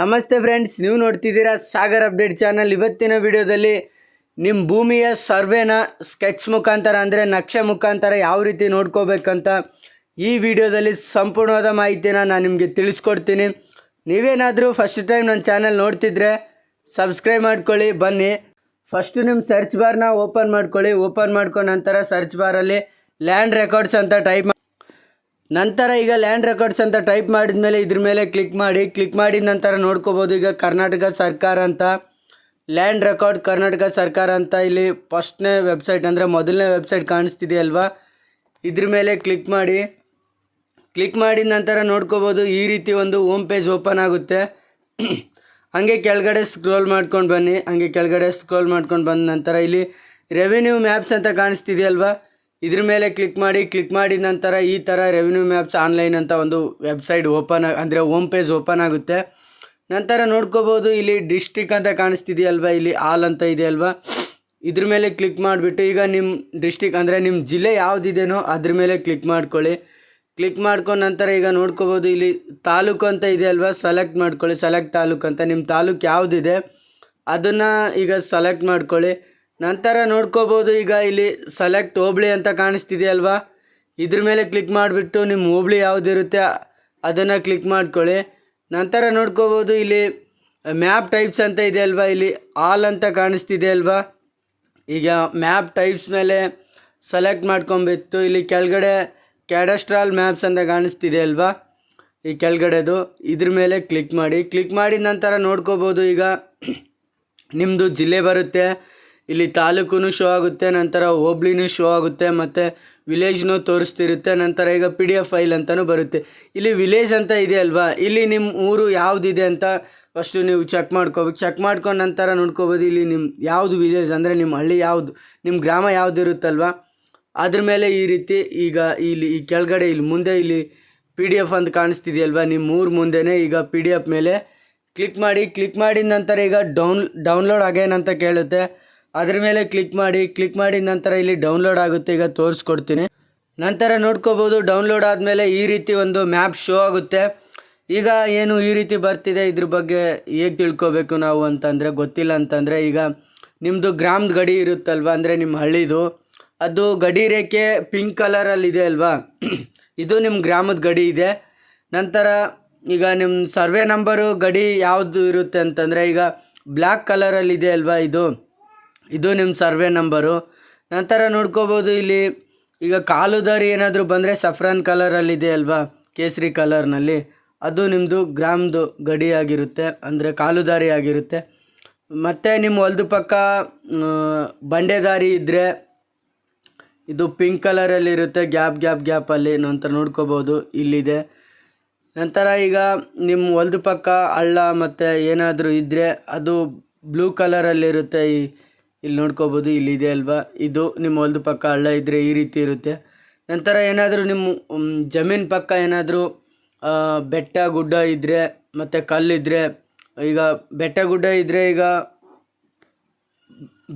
ನಮಸ್ತೆ ಫ್ರೆಂಡ್ಸ್, ನೀವು ನೋಡ್ತಿದ್ದೀರಾ ಸಾಗರ್ ಅಪ್ಡೇಟ್ ಚಾನಲ್. ಇವತ್ತಿನ ವಿಡಿಯೋದಲ್ಲಿ ನಿಮ್ಮ ಭೂಮಿಯ ಸರ್ವೆನ ಸ್ಕೆಚ್ ಮುಖಾಂತರ ಅಂದರೆ ನಕ್ಷೆ ಮುಖಾಂತರ ಯಾವ ರೀತಿ ನೋಡ್ಕೋಬೇಕಂತ ಈ ವಿಡಿಯೋದಲ್ಲಿ ಸಂಪೂರ್ಣವಾದ ಮಾಹಿತಿನ ನಾನು ನಿಮಗೆ ತಿಳಿಸ್ಕೊಡ್ತೀನಿ. ನೀವೇನಾದರೂ ಫಸ್ಟ್ ಟೈಮ್ ನನ್ನ ಚಾನಲ್ ನೋಡ್ತಿದ್ರೆ ಸಬ್ಸ್ಕ್ರೈಬ್ ಮಾಡ್ಕೊಳ್ಳಿ, ಬನ್ನಿ. ಫಸ್ಟು ನಿಮ್ಮ ಸರ್ಚ್ ಬಾರ್ನ ಓಪನ್ ಮಾಡ್ಕೊಳ್ಳಿ. ಓಪನ್ ಮಾಡ್ಕೊಂಡ ನಂತರ ಸರ್ಚ್ ಬಾರಲ್ಲಿ ಲ್ಯಾಂಡ್ ರೆಕಾರ್ಡ್ಸ್ ಅಂತ ಟೈಪ್ ನಂತರ ಈಗ ಲ್ಯಾಂಡ್ ರೆಕಾರ್ಡ್ಸ್ ಅಂತ ಟೈಪ್ ಮಾಡಿದ ಮೇಲೆ ಇದ್ರ ಮೇಲೆ ಕ್ಲಿಕ್ ಮಾಡಿ ಕ್ಲಿಕ್ ಮಾಡಿದ ನಂತರ ನೋಡ್ಕೋಬೋದು. ಈಗ ಕರ್ನಾಟಕ ಸರ್ಕಾರ ಅಂತ ಲ್ಯಾಂಡ್ ರೆಕಾರ್ಡ್ ಕರ್ನಾಟಕ ಸರ್ಕಾರ ಅಂತ ಇಲ್ಲಿ ಫಸ್ಟ್ನೇ ವೆಬ್ಸೈಟ್ ಅಂದರೆ ಮೊದಲನೇ ವೆಬ್ಸೈಟ್ ಕಾಣಿಸ್ತಿದೆಯಲ್ವಾ? ಇದ್ರ ಮೇಲೆ ಕ್ಲಿಕ್ ಮಾಡಿ. ಕ್ಲಿಕ್ ಮಾಡಿದ ನಂತರ ನೋಡ್ಕೋಬೋದು, ಈ ರೀತಿ ಒಂದು ಹೋಮ್ ಪೇಜ್ ಓಪನ್ ಆಗುತ್ತೆ. ಹಂಗೆ ಕೆಳಗಡೆ ಸ್ಕ್ರೋಲ್ ಮಾಡ್ಕೊಂಡು ಬನ್ನಿ. ಹಂಗೆ ಕೆಳಗಡೆ ಸ್ಕ್ರೋಲ್ ಮಾಡ್ಕೊಂಡು ಬಂದ ನಂತರ ಇಲ್ಲಿ ರೆವಿನ್ಯೂ ಮ್ಯಾಪ್ಸ್ ಅಂತ ಕಾಣಿಸ್ತಿದೆಯಲ್ವಾ? ಇದ್ರ ಮೇಲೆ ಕ್ಲಿಕ್ ಮಾಡಿ ಕ್ಲಿಕ್ ಮಾಡಿದ ನಂತರ ಈ ಥರ ರೆವಿನ್ಯೂ ಮ್ಯಾಪ್ಸ್ ಆನ್ಲೈನ್ ಅಂತ ಒಂದು ವೆಬ್ಸೈಟ್ ಓಪನ್ ಅಂದರೆ ಹೋಮ್ ಪೇಜ್ ಓಪನ್ ಆಗುತ್ತೆ. ನಂತರ ನೋಡ್ಕೋಬೋದು, ಇಲ್ಲಿ ಡಿಸ್ಟಿಕ್ ಅಂತ ಕಾಣಿಸ್ತಿದೆಯಲ್ವ? ಇಲ್ಲಿ ಆಲ್ ಅಂತ ಇದೆ ಅಲ್ವಾ ಇದ್ರ ಮೇಲೆ ಕ್ಲಿಕ್ ಮಾಡಿಬಿಟ್ಟು, ಈಗ ನಿಮ್ಮ ಡಿಸ್ಟಿಕ್ ಅಂದರೆ ನಿಮ್ಮ ಜಿಲ್ಲೆ ಯಾವುದಿದೆಯೋ ಅದ್ರ ಮೇಲೆ ಕ್ಲಿಕ್ ಮಾಡ್ಕೊಳ್ಳಿ. ಕ್ಲಿಕ್ ಮಾಡ್ಕೊಂಡ ನಂತರ ಈಗ ನೋಡ್ಕೋಬೋದು, ಇಲ್ಲಿ ತಾಲೂಕು ಅಂತ ಇದೆ ಅಲ್ವಾ ಸೆಲೆಕ್ಟ್ ಮಾಡ್ಕೊಳ್ಳಿ ಸೆಲೆಕ್ಟ್ ತಾಲೂಕು ಅಂತ. ನಿಮ್ಮ ತಾಲೂಕು ಯಾವುದಿದೆ, ಅದನ್ನು ಈಗ ಸೆಲೆಕ್ಟ್ ಮಾಡ್ಕೊಳ್ಳಿ. ನಂತರ ನೋಡ್ಕೋಬೋದು ಈಗ ಇಲ್ಲಿ ಸೆಲೆಕ್ಟ್ ಹೋಬಳಿ ಅಂತ ಕಾಣಿಸ್ತಿದೆ ಅಲ್ವಾ ಇದ್ರ ಮೇಲೆ ಕ್ಲಿಕ್ ಮಾಡಿಬಿಟ್ಟು ನಿಮ್ಮ ಹೋಬಳಿ ಯಾವುದಿರುತ್ತೆ ಅದನ್ನು ಕ್ಲಿಕ್ ಮಾಡ್ಕೊಳ್ಳಿ. ನಂತರ ನೋಡ್ಕೋಬೋದು ಇಲ್ಲಿ ಮ್ಯಾಪ್ ಟೈಪ್ಸ್ ಅಂತ ಇದೆ ಅಲ್ವಾ ಇಲ್ಲಿ ಆಲ್ ಅಂತ ಕಾಣಿಸ್ತಿದೆ ಅಲ್ವಾ ಈಗ ಮ್ಯಾಪ್ ಟೈಪ್ಸ್ ಮೇಲೆ ಸೆಲೆಕ್ಟ್ ಮಾಡ್ಕೊಂಬಿತ್ತು ಇಲ್ಲಿ ಕೆಳಗಡೆ ಕ್ಯಾಡಸ್ಟ್ರಾಲ್ ಮ್ಯಾಪ್ಸ್ ಅಂತ ಕಾಣಿಸ್ತಿದೆ ಅಲ್ವಾ ಈ ಕೆಳಗಡೆದು ಇದ್ರ ಮೇಲೆ ಕ್ಲಿಕ್ ಮಾಡಿ. ಕ್ಲಿಕ್ ಮಾಡಿದ ನಂತರ ನೋಡ್ಕೋಬೋದು ಈಗ ನಿಮ್ಮದು ಜಿಲ್ಲೆ ಬರುತ್ತೆ. ಇಲ್ಲಿ ತಾಲೂಕು ಶೋ ಆಗುತ್ತೆ, ನಂತರ ಹೋಬ್ಳಿನೂ ಶೋ ಆಗುತ್ತೆ, ಮತ್ತು ವಿಲೇಜ್ನೂ ತೋರಿಸ್ತಿರುತ್ತೆ, ನಂತರ ಈಗ ಪಿ ಡಿ ಎಫ್ ಫೈಲ್ ಅಂತಲೂ ಬರುತ್ತೆ. ಇಲ್ಲಿ ವಿಲೇಜ್ ಅಂತ ಇದೆ ಅಲ್ವಾ? ಇಲ್ಲಿ ನಿಮ್ಮ ಊರು ಯಾವುದಿದೆ ಅಂತ ಫಸ್ಟು ನೀವು ಚೆಕ್ ಮಾಡ್ಕೋಬೇಕು. ಚೆಕ್ ಮಾಡ್ಕೊಂಡು ನಂತರ ನೋಡ್ಕೋಬೋದು ಇಲ್ಲಿ ನಿಮ್ಮ ಯಾವುದು ವಿಲೇಜ್ ಅಂದರೆ ನಿಮ್ಮ ಹಳ್ಳಿ ಯಾವುದು ನಿಮ್ಮ ಗ್ರಾಮ ಯಾವುದು ಇರುತ್ತಲ್ವಾ ಅದ್ರ ಮೇಲೆ ಈ ರೀತಿ ಈಗ ಇಲ್ಲಿ ಈ ಕೆಳಗಡೆ ಇಲ್ಲಿ ಮುಂದೆ ಇಲ್ಲಿ ಪಿ ಡಿ ಎಫ್ ಅಂತ ಕಾಣಿಸ್ತಿದೆಯಲ್ವಾ? ನಿಮ್ಮ ಊರು ಮುಂದೆನೇ ಈಗ ಪಿ ಡಿ ಎಫ್ ಮೇಲೆ ಕ್ಲಿಕ್ ಮಾಡಿ ಕ್ಲಿಕ್ ಮಾಡಿದ ನಂತರ ಈಗ ಡೌನ್ ಡೌನ್ಲೋಡ್ ಆಗೇನಂತ ಕೇಳುತ್ತೆ. ಅದ್ರ ಮೇಲೆ ಕ್ಲಿಕ್ ಮಾಡಿ ಕ್ಲಿಕ್ ಮಾಡಿದ ನಂತರ ಇಲ್ಲಿ ಡೌನ್ಲೋಡ್ ಆಗುತ್ತೆ, ಈಗ ತೋರಿಸ್ಕೊಡ್ತೀನಿ. ನಂತರ ನೋಡ್ಕೋಬೋದು ಡೌನ್ಲೋಡ್ ಆದಮೇಲೆ ಈ ರೀತಿ ಒಂದು ಮ್ಯಾಪ್ ಶೋ ಆಗುತ್ತೆ. ಈಗ ಏನು ಈ ರೀತಿ ಬರ್ತಿದೆ, ಇದ್ರ ಬಗ್ಗೆ ಹೇಗೆ ತಿಳ್ಕೊಬೇಕು ನಾವು ಅಂತಂದರೆ, ಗೊತ್ತಿಲ್ಲ ಅಂತಂದರೆ, ಈಗ ನಿಮ್ಮದು ಗ್ರಾಮದ ಗಡಿ ಇರುತ್ತಲ್ವ, ಅಂದರೆ ನಿಮ್ಮ ಹಳ್ಳಿದು, ಅದು ಗಡಿ ರೇಖೆ ಪಿಂಕ್ ಕಲರಲ್ಲಿ ಇದೆ ಅಲ್ವಾ? ಇದು ನಿಮ್ಮ ಗ್ರಾಮದ ಗಡಿ ಇದೆ. ನಂತರ ಈಗ ನಿಮ್ಮ ಸರ್ವೆ ನಂಬರು ಗಡಿ ಯಾವುದು ಇರುತ್ತೆ ಅಂತಂದರೆ, ಈಗ ಬ್ಲ್ಯಾಕ್ ಕಲರಲ್ಲಿದೆ ಅಲ್ವಾ ಇದು? ಇದು ನಿಮ್ಮ ಸರ್ವೆ ನಂಬರು. ನಂತರ ನೋಡ್ಕೋಬೋದು ಇಲ್ಲಿ, ಈಗ ಕಾಲುದಾರಿ ಏನಾದರೂ ಬಂದರೆ ಸಫ್ರಾನ್ ಕಲರಲ್ಲಿದೆ ಅಲ್ವಾ? ಕೇಸರಿ ಕಲರ್ನಲ್ಲಿ ಅದು ನಿಮ್ಮದು ಗ್ರಾಮ್ದು ಗಡಿ ಆಗಿರುತ್ತೆ, ಅಂದರೆ ಕಾಲುದಾರಿ ಆಗಿರುತ್ತೆ. ಮತ್ತು ನಿಮ್ಮ ಹೊಲ್ದ ಪಕ್ಕ ಬಂಡೆ ದಾರಿ ಇದ್ದರೆ ಇದು ಪಿಂಕ್ ಕಲರಲ್ಲಿರುತ್ತೆ ಗ್ಯಾಪ್ ಗ್ಯಾಪ್ ಗ್ಯಾಪಲ್ಲಿ ನಂತರ ನೋಡ್ಕೋಬೋದು, ಇಲ್ಲಿದೆ. ನಂತರ ಈಗ ನಿಮ್ಮ ಹೊಲ್ದ ಪಕ್ಕ ಹಳ್ಳ ಮತ್ತು ಏನಾದರೂ ಇದ್ದರೆ ಅದು ಬ್ಲೂ ಕಲರಲ್ಲಿರುತ್ತೆ ಈ ಇಲ್ಲಿ ನೋಡ್ಕೋಬೋದು ಇಲ್ಲಿದೆ ಅಲ್ವಾ? ಇದು ನಿಮ್ಮ ಹೊಲ್ದ ಪಕ್ಕ ಹಳ್ಳ ಇದ್ದರೆ ಈ ರೀತಿ ಇರುತ್ತೆ. ನಂತರ ಏನಾದರೂ ನಿಮ್ಮ ಜಮೀನು ಪಕ್ಕ ಏನಾದರೂ ಬೆಟ್ಟ, ಗುಡ್ಡ ಇದ್ದರೆ ಮತ್ತು ಕಲ್ಲಿದ್ದರೆ ಈಗ ಬೆಟ್ಟ, ಗುಡ್ಡ ಇದ್ದರೆ ಈಗ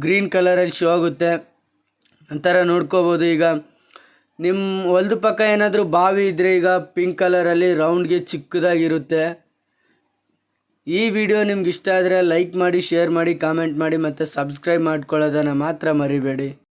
ಗ್ರೀನ್ ಕಲರಲ್ಲಿ ಶೋ ಆಗುತ್ತೆ. ನಂತರ ನೋಡ್ಕೋಬೋದು, ಈಗ ನಿಮ್ಮ ಹೊಲ್ದ ಪಕ್ಕ ಏನಾದರೂ ಬಾವಿ ಇದ್ದರೆ ಈಗ ಪಿಂಕ್ ಕಲರಲ್ಲಿ ರೌಂಡ್ಗೆ ಚಿಕ್ಕದಾಗಿರುತ್ತೆ. ಈ ವಿಡಿಯೋ ನಿಮ್ಗೆ ಇಷ್ಟ ಆದರೆ ಲೈಕ್ ಮಾಡಿ ಶೇರ್ ಮಾಡಿ ಕಾಮೆಂಟ್ ಮಾಡಿ ಮತ್ತು ಸಬ್ಸ್ಕ್ರೈಬ್ ಮಾಡ್ಕೊಳ್ಳೋದನ್ನು ಮಾತ್ರ ಮರಿಬೇಡಿ.